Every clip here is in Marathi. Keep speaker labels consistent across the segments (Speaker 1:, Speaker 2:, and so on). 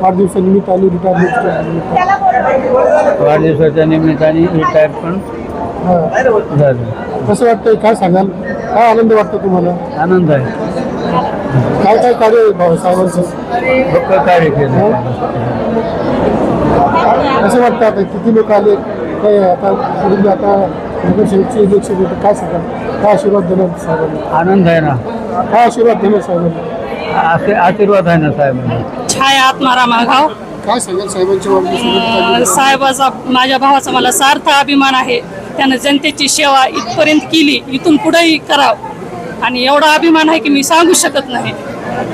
Speaker 1: वाढदिवसानिमित्त आली रिटायरमेंट
Speaker 2: वाढदिवसाच्या निमित्ताने रिटायर पण.
Speaker 1: कसं वाटतंय? काय सांगाल? काय आनंद वाटतो तुम्हाला?
Speaker 2: आनंद आहे.
Speaker 1: काय काय कार्य आहे भाऊसाहेबांचं
Speaker 2: कार्य केलं.
Speaker 1: कसं वाटतं आता? किती लोक आले? काय आता आता नगरसेवकचे इलेक्शन होतं काय सांगाल? काय आशीर्वाद देणार साहेबांना?
Speaker 2: आनंद आहे ना.
Speaker 1: काय आशीर्वाद देणार साहेबांना?
Speaker 2: असे आशीर्वाद आहे ना साहेबांना
Speaker 3: छाया आत्मारा माघाव
Speaker 1: काय सांगाल साहेबांच्या
Speaker 3: अं, साहेबाचा माझ्या भावाचा मला सार्थ अभिमान आहे. त्यानं जनतेची सेवा इथपर्यंत केली इथून पुढेही करावं. आणि एवढा अभिमान आहे की मी सांगू शकत नाही.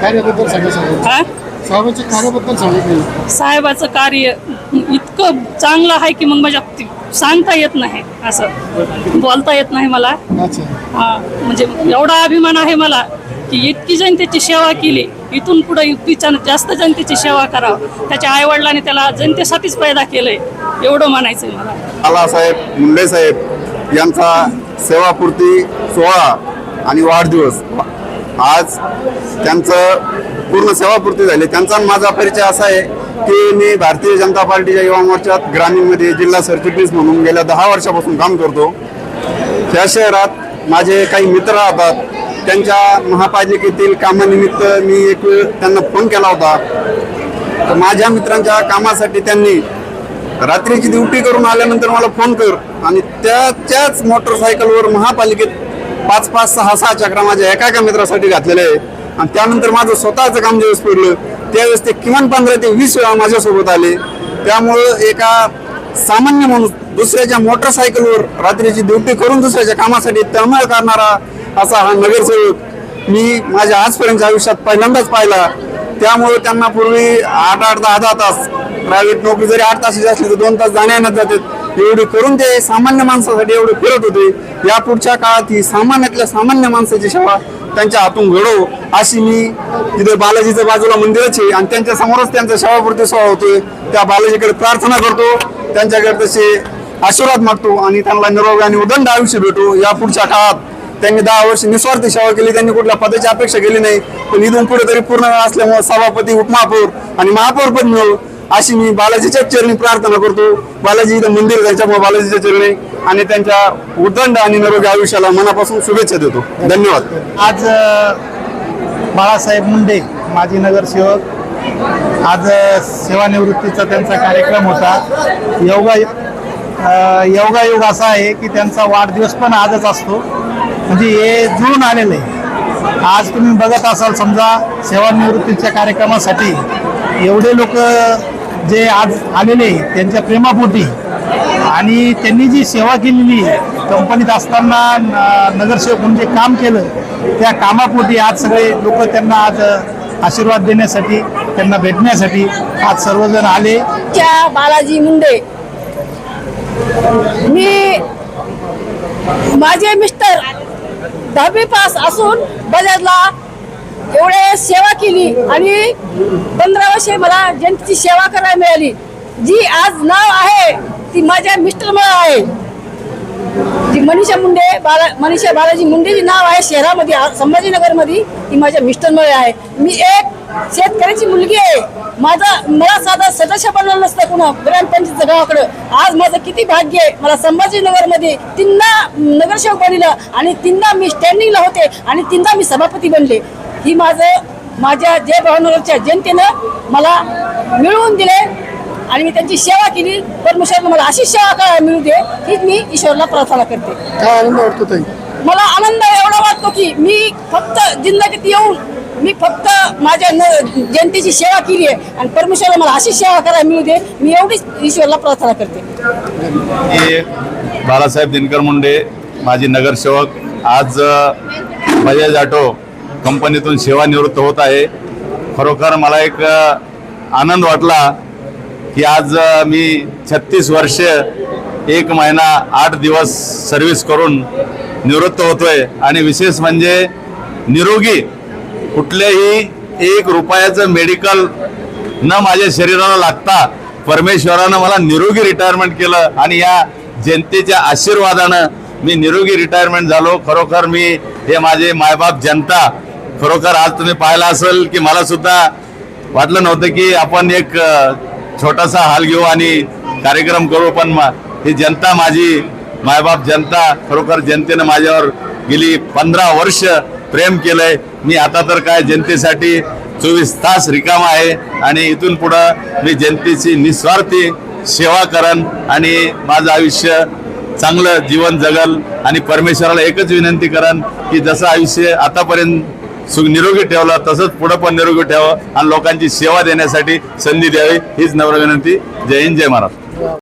Speaker 1: सांगा साहेबांचं
Speaker 3: हा?
Speaker 1: साहेबांच्या कार्याबद्दल सांगितलं
Speaker 3: साहेबाचं कार्य इतकं चांगलं आहे की मग माझ्या ती- सांगता येत नाही असं. बोलता येत नाही मला.
Speaker 1: अच्छा.
Speaker 3: हा, म्हणजे एवढा अभिमान आहे मला की इतकी जनतेची सेवा केली. इथून पुढे युक्तीच्या जास्त जनतेची सेवा करावं. त्याच्या आईवडिलांनी त्याला जनतेसाठीच पैदा केलंय एवढं म्हणायचंय मला.
Speaker 4: बालासाहेब मुंडे साहेब यांचा सेवापूर्ती सोहळा आणि वाढदिवस. आज त्यांचं पूर्ण सेवापूर्ती झाली. त्यांचा आणि माझा परिचय असा आहे की मी भारतीय जनता पार्टीच्या युवा मोर्चात ग्रामीणमध्ये जिल्हा सरचिटणीस म्हणून गेल्या दहा वर्षापासून काम करतो. त्या शहरात माझे काही मित्र राहतात. त्यांच्या महापालिकेतील कामानिमित्त मी एक वेळ त्यांना फोन केला होता. तर माझ्या मित्रांच्या कामासाठी त्यांनी रात्रीची ड्युटी करून आल्यानंतर मला फोन कर आणि त्याच्याच मोटरसायकलवर महापालिकेत पाच पाच सहा सहा चक्रा माझ्या एका एका मित्रासाठी घातलेले आहे. आणि त्यानंतर माझं स्वतःचं काम ज्यावेळेस पडलं त्यावेळेस ते किमान पंधरा ते वीस वेळा माझ्यासोबत आले. त्यामुळं एका सामान्य माणूस दुसऱ्याच्या मोटरसायकलवर रात्रीची ड्युटी करून दुसऱ्याच्या कामासाठी तळमळ करणारा असा हा नगरसेवक मी माझ्या आजपर्यंतच्या आयुष्यात पहिल्यांदाच पाहिला. त्यामुळे त्यांना पूर्वी आठ आठ दहा दहा तास प्रायव्हेट नोकरी जरी आठ तासाची असली तर दोन तास जाण्या येण्यात जातात. एवढी करून ते सामान्य माणसासाठी एवढे फिरत होते. या पुढच्या काळात ही सामान्यातल्या सामान्य माणसाची सेवा त्यांच्या हातून घडो. अशी मी तिथे बालाजीच्या बाजूला मंदिरच आहे आणि त्यांच्या समोरच त्यांचा सेवापूर्ती सोहळा होतोय. त्या बालाजीकडे प्रार्थना करतो. त्यांच्याकडे तसे आशीर्वाद मागतो आणि त्यांना निरोग आणि उदंड आयुष्य भेटो. या पुढच्या काळात त्यांनी दहा वर्ष निस्वार्थ सेवा केली. त्यांनी कुठल्या पदाची अपेक्षा केली नाही. पण इथून पुढे तरी पूर्ण असल्यामुळे सभापती उपमहापौर आणि महापौर पद मिळो अशी मी बालाजीच्या चरणी प्रार्थना करतो. बालाजी इथं मंदिर आहे, बालाजीच्या चरणी आणि त्यांच्या उदंड आणि निरोगी आयुष्याला मनापासून शुभेच्छा देतो. धन्यवाद.
Speaker 5: आज बाळासाहेब मुंडे माजी नगरसेवक. आज सेवानिवृत्तीचा त्यांचा कार्यक्रम होता. योगा योगायोग असा आहे की त्यांचा वाढदिवस पण आजच असतो. म्हणजे हे जुळून आलेलं आहे. आज तुम्ही बघत असाल समजा सेवानिवृत्तीच्या कार्यक्रमासाठी एवढे लोक जे आज आलेले त्यांच्या प्रेमापोटी आणि त्यांनी जी सेवा केलेली कंपनीत असताना नगरसेवक म्हणून जे काम केलं त्या कामापोटी आज सगळे लोक त्यांना आज आशीर्वाद देण्यासाठी त्यांना भेटण्यासाठी आज सर्वजण आले.
Speaker 6: त्या बालाजी मुंडे. मी माझे मिस्टर दहावी पास असून बजाजला एवढे सेवा केली आणि पंधरा वर्षे मला जनतेची सेवा करायला मिळाली. जी आज नाव आहे ती माझ्या मिस्टरमुळे आहे. जी मनीषा मुंडे बाला मनीषा बालाजी मुंडे जी नाव आहे शहरामध्ये आ- संभाजीनगरमध्ये ती माझ्या मिस्टरमुळे आहे. मी एक शेतकऱ्याची मुलगी आहे. माझा मला साधा सदस्य बनवलं नसतं कुणा ग्रामपंचायत गावाकडं. आज माझं किती भाग्य आहे. मला संभाजीनगरमध्ये तीनदा नगरसेवक बनलं आणि तीनदा मी स्टँडिंगला होते आणि तीनदा मी सभापती बनले. ही माझं माझ्या जय भावनगरच्या जनतेनं मला मिळवून दिले आणि मी त्यांची सेवा केली. परमेश्वरनं मला अशी सेवा करायला मिळू दे हीच मी ईश्वरला प्रार्थना करते.
Speaker 1: काय आनंद वाटतो ताई?
Speaker 6: मला आनंद एवढा वाटतो की मी फक्त जिंदगीत येऊन मी फक्त माझ्या न- जनतेची सेवा केली आहे आणि परमेश्वराला मला अशी सेवा करायला मिळू दे मी एवढीच ईश्वरला प्रार्थना करते.
Speaker 7: मी बाळासाहेब दिनकर मुंडे माजी नगरसेवक. आज बजाज ऑटो कंपनीतून सेवानिवृत्त होत आहे. खरोखर मला एक आनंद वाटला की आज मी छत्तीस वर्ष एक महिना आठ दिवस सर्व्हिस करून निवृत्त होतोय. आणि विशेष म्हणजे निरोगी कुठल्याही एक रुपयाचं मेडिकल न माझ्या शरीराला लागता परमेश्वरानं मला निरोगी रिटायरमेंट केलं आणि या जनतेच्या आशीर्वादानं मी निरोगी रिटायरमेंट झालो. खरोखर मी हे माझे मायबाप जनता खरोखर आज तुम्ही पाहिला असेल की मला सुद्धा वाटलं नव्हतं की आपण एक छोटासा हाल घेऊ आणि कार्यक्रम करू पण ही जनता माझी मायबाप जनता खरोखर जनतेनं माझ्यावर गेली पंधरा वर्ष प्रेम केलंय. मी आता तर काय जनतेसाठी चोवीस तास रिकामा आहे आणि इथून पुढं मी जनतेची निस्वार्थी सेवा करन आणि माझं आयुष्य चांगलं जीवन जगल आणि परमेश्वराला एकच विनंती करन की जसं आयुष्य आतापर्यंत सुख निरोगी ठेवला तसंच पुढं पण निरोगी ठेवावं आणि लोकांची सेवा देण्यासाठी संधी द्यावी हीच नम्र विनंती. जय हिंद जय महाराष्ट्र.